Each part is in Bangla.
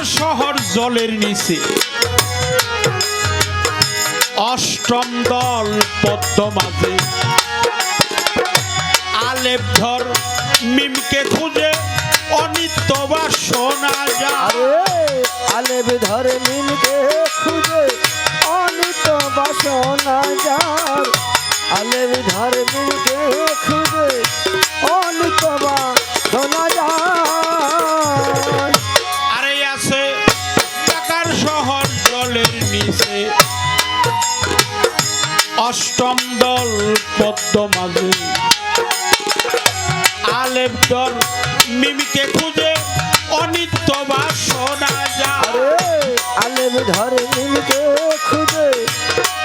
ঢাকার শহর জলের নিচে। অষ্টম দল পদ্ম মাঝে। আলেপ ধর, মিমকে খুঁজে, অনিত্য বা শোনা যায় আলেব ধরে মিলকে খুঁজে অনিত বাসনা যায় আলেব ধরে মিলকে আলেপ দল মিমিকে খুঁজে অনিত্য বা শোনা যায় আলেব ধরে মিমিকে খুঁজে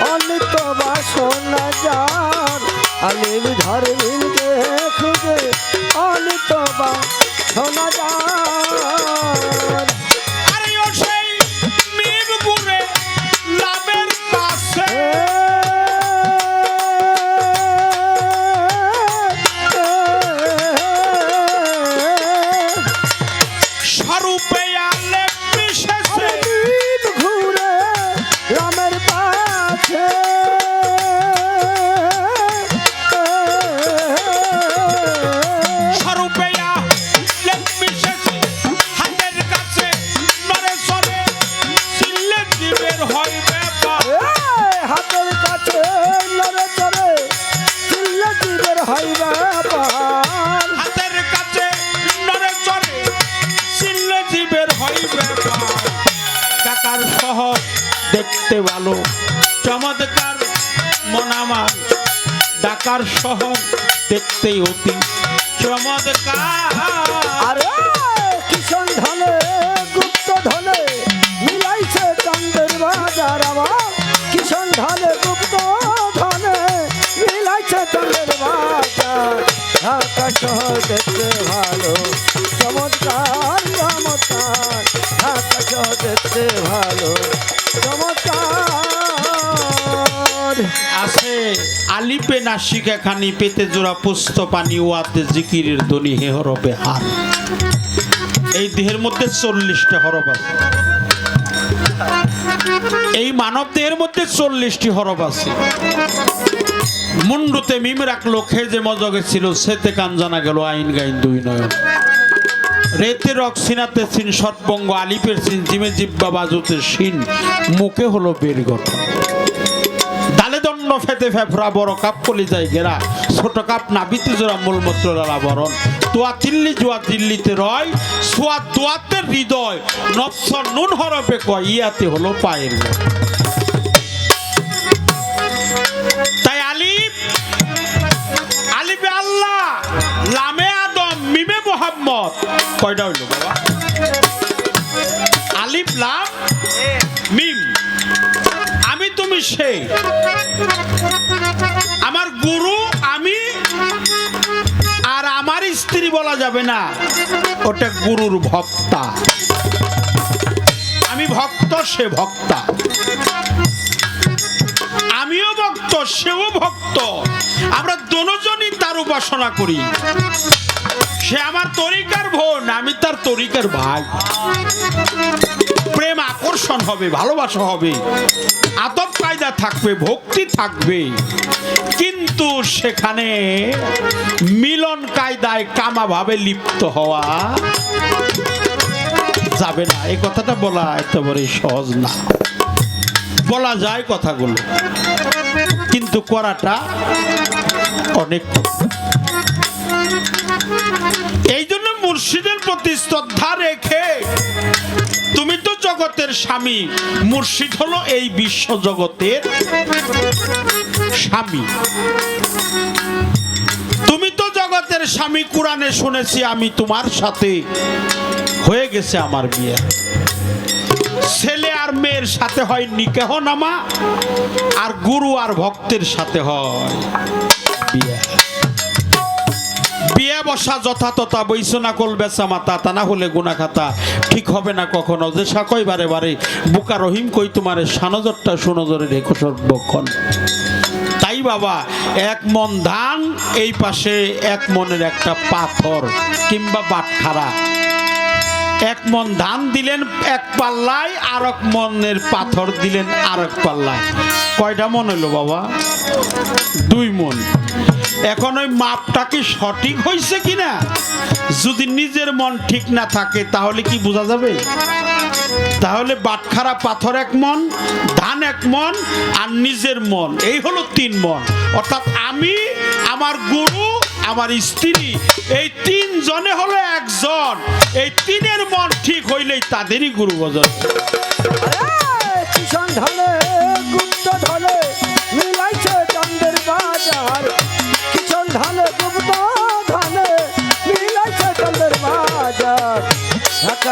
অনিত বাসনা যার আলেব ধরে মিমিকে খুঁজে অনিত্য বাসনা যার আরে ভালো চমৎকার মনামার ঢাকার শহর দেখতে অতি চমৎকার। গুপ্ত মিলাইছে আমার কিষণ ধনে, গুপ্ত ধনে মিলাইছে দেখতে ভালো, চমৎকার দেখতে ভালো আছে। আলিপে নাসিকা খানি পেতে জোড়া পানি ওয়াতে জিকিরের ধ্বনি, হে হরবে হার। এই দেহের মধ্যে চল্লিশটা হরব আছে। এই মানব দেহের মধ্যে চল্লিশটি হরব আছে। মুন্ডুতে মিম রাখল, খেজে মজগে ছিল, সেতে কান জানা গেল, আইন গাইন দুই নয়ন। রেতে রক সিনাতে সিন সৎবঙ্গ আলিপের সিন, জিমে জিব্বা বাজুতে সিন মুখে হলো বের গঠন। ফেতে ফেফরা বড় কাপ কলি যায় গেরা। ছোট কাপ নাবিতে জোড়া মূলমূত্র লালা বরণ। তোয়া তিল্লি জুয়া দিল্লিতে রয়, সোয়া দোয়াতে হৃদয়। নফস নুন হরপে কয়, ইয়াতে হলো পায়ের তাই আলিফ, আলিফে আল্লাহ, লামে আদম, মিমে মোহাম্মদ। কয়টা হইল বাবা? আলিফ, লাম আমি তুমি সে আমার গুরু, আমি, আর আমার স্ত্রী বলা যাবে না। ওটা গুরুর ভক্তা। আমি ভক্ত, সে ভক্তা। আমিও ভক্ত, সেও ভক্ত। আমরা দুজনই তার উপাসনা করি। সে আমার তরিকার বোন, আমি তার তরিকার ভাই। প্রেম আকর্ষণ হবে, ভালোবাসা হবে। আদব কায়দা থাকবে, ভক্তি থাকবে। কিন্তু সেখানে মিলন কায়দায় কামা ভাবে লিপ্ত হওয়া যাবে না। এই কথাটা বলা একেবারে সহজ না। বলা যায় কথাগুলো। কিন্তু করাটা অনেক এই জন্য মুর্শিদের প্রতি শ্রদ্ধা রেখে জগতের স্বামী, মুর্শিদ হলো এই বিশ্ব জগতের স্বামী। তুমি তো জগতের স্বামী, কোরআনে শুনেছি, আমি তোমার সাথে। হয়ে গেছে আমার বিয়ে। ছেলে আর মেয়ের সাথে হয় নিকেহ নামা আর গুরু আর ভক্তের সাথে হয় বিয়ে। বিয়ে বসা যথাতথা বৈশনা কল বেচা মাতা তা না হলে গুনা খাতা। ঠিক হবে না কখনো, যে সাকই বারে বারে, বুকা রহিম কই তোমারে, সানজরটা সুনজরে রেখো সর্বক্ষণ। তাই বাবা, এক মন ধান, এই পাশে এক মনের একটা পাথর কিংবা বাটখারা। এক মন ধান দিলেন এক পাল্লায় আর এক মনের পাথর দিলেন আর এক পাল্লায়। কয়টা মন হইল বাবা? দুই মন। এখন ওই মাপটা কি সঠিক হয়েছে কিনা? যদি নিজের মন ঠিক না থাকে, তাহলে কি বোঝা যাবে? তাহলে বাটখারা পাথর এক মন, ধান এক মন, আর নিজের মন। এই হলো তিন মন। অর্থাৎ আমি, আমার গুরু, আমার স্ত্রী, এই তিন জনে হলো একজন। এই তিনের মন ঠিক হইলেই তাদেরই গুরু ভজন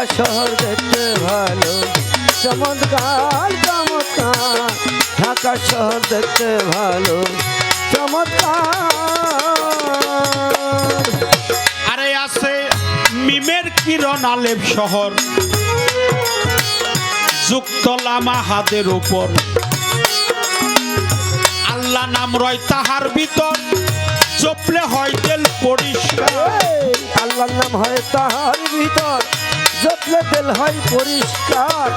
শহর দেখতে ভালো। চমৎকার চমৎকার। ঢাকা শহর দেখতে ভালো। চমৎকার। আরে আছে মিমের কিরণ আলেপ শহর। যুক্ত লামা হাতের উপর। আল্লাহ নাম রয় তাহার ভিতর। চপলে হয় তেল পরিষ্কার। আল্লাহর নাম হয় তাহার ভিতর। জপলে তেল হয় পরিষ্কার।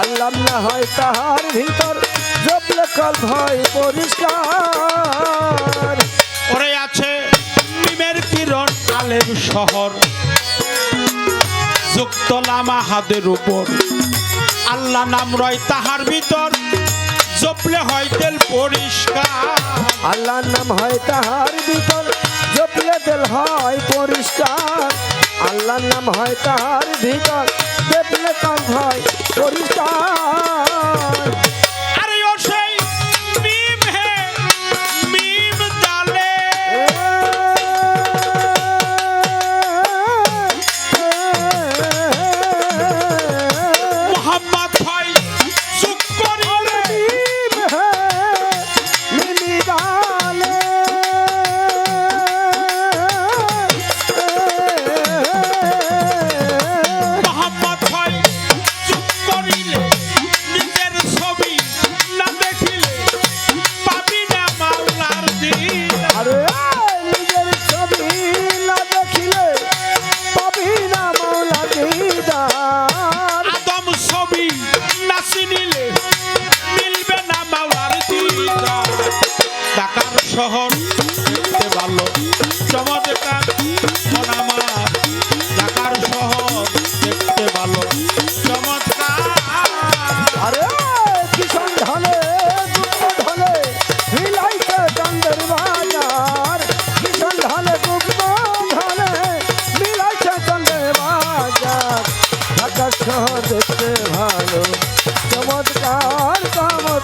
আল্লাহর না হয় তাহার ভিতর জপলে কল হয় পরিষ্কার। ওরে আছে মিমের কিরণ আলেপ শহর যুক্ত লামা হাতের উপর। আল্লাহ নাম রয় তাহার ভিতর জপলে হয় তেল পরিষ্কার। আল্লাহর নাম হয় তাহার ভিতর জপলে তেল হয় পরিষ্কার। আল্লাহর নাম হয় তাহার ভিতর। দেখলে কল হয় পরিষ্কার।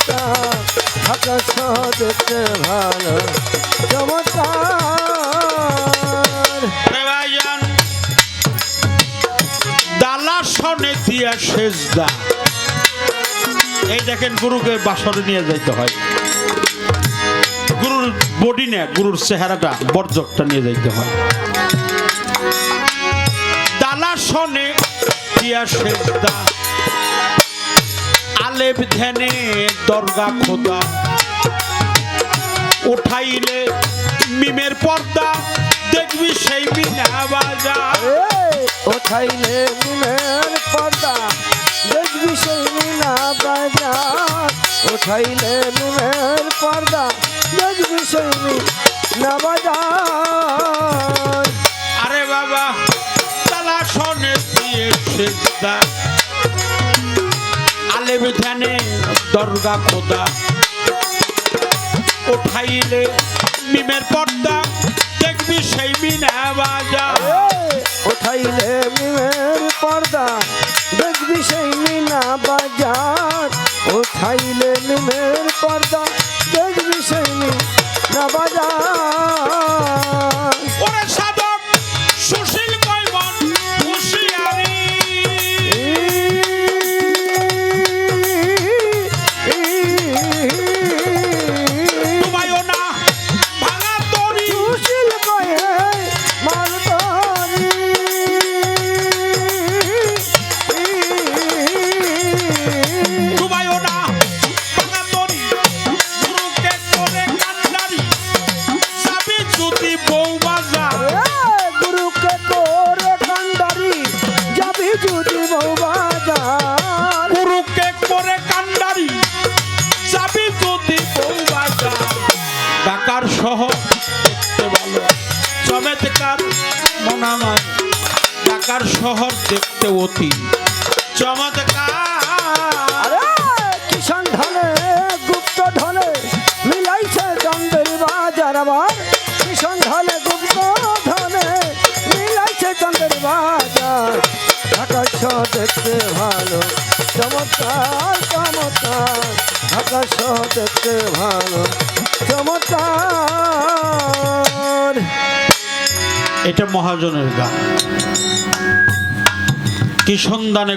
চমৎকার ঢাকা শহর দেখতে এই দেখেন গুরুকে বাসরে নিয়ে যাইতে হয়। গুরুর বডি না, গুরুর চেহারাটা বর্জকটা নিয়ে যাইতে হয়। ডালা সনে দিয়া সেজদা। আলেপ ধ্যানে দরগা খোদা। উঠাইলে মিমের পর্দা দেখবি সেই মিনা বাজার ওঠাইলে মিনের পর্দা দেখবি সেই মিনা বাজার ওঠাইলে মিনের পর্দা দেখবি সেই মিনা বাজার আরে বাবা তালা শোনে দিয়ে সেজদা। আলেম ধ্যানে দরগা খোদা। উঠাইলে মিমের পর্দা, দেখবি সেই মিনা বাজার ওঠাইলে মিনের পর্দা, দেখবি সেই মিনা বাজার ওঠাইলে মিনের পর্দা, দেখবি সেই মিনা বাজার ঢাকার মনামার ঢাকার শহর দেখতে অতি। চমৎকার। কিষান ধনে গুপ্ত ধনে মিলাইছে চন্দ্রের বাজার আবার। কিষান ধনে গুপ্ত ধনে মিলাইছে চন্দ্রের বাজার। আকাশ দেখতে ভালো, চমৎকার চমৎকার। আকাশ দেখতে ভালো। চমৎকার। এটা মহাজনের গান। কি সন্ধানে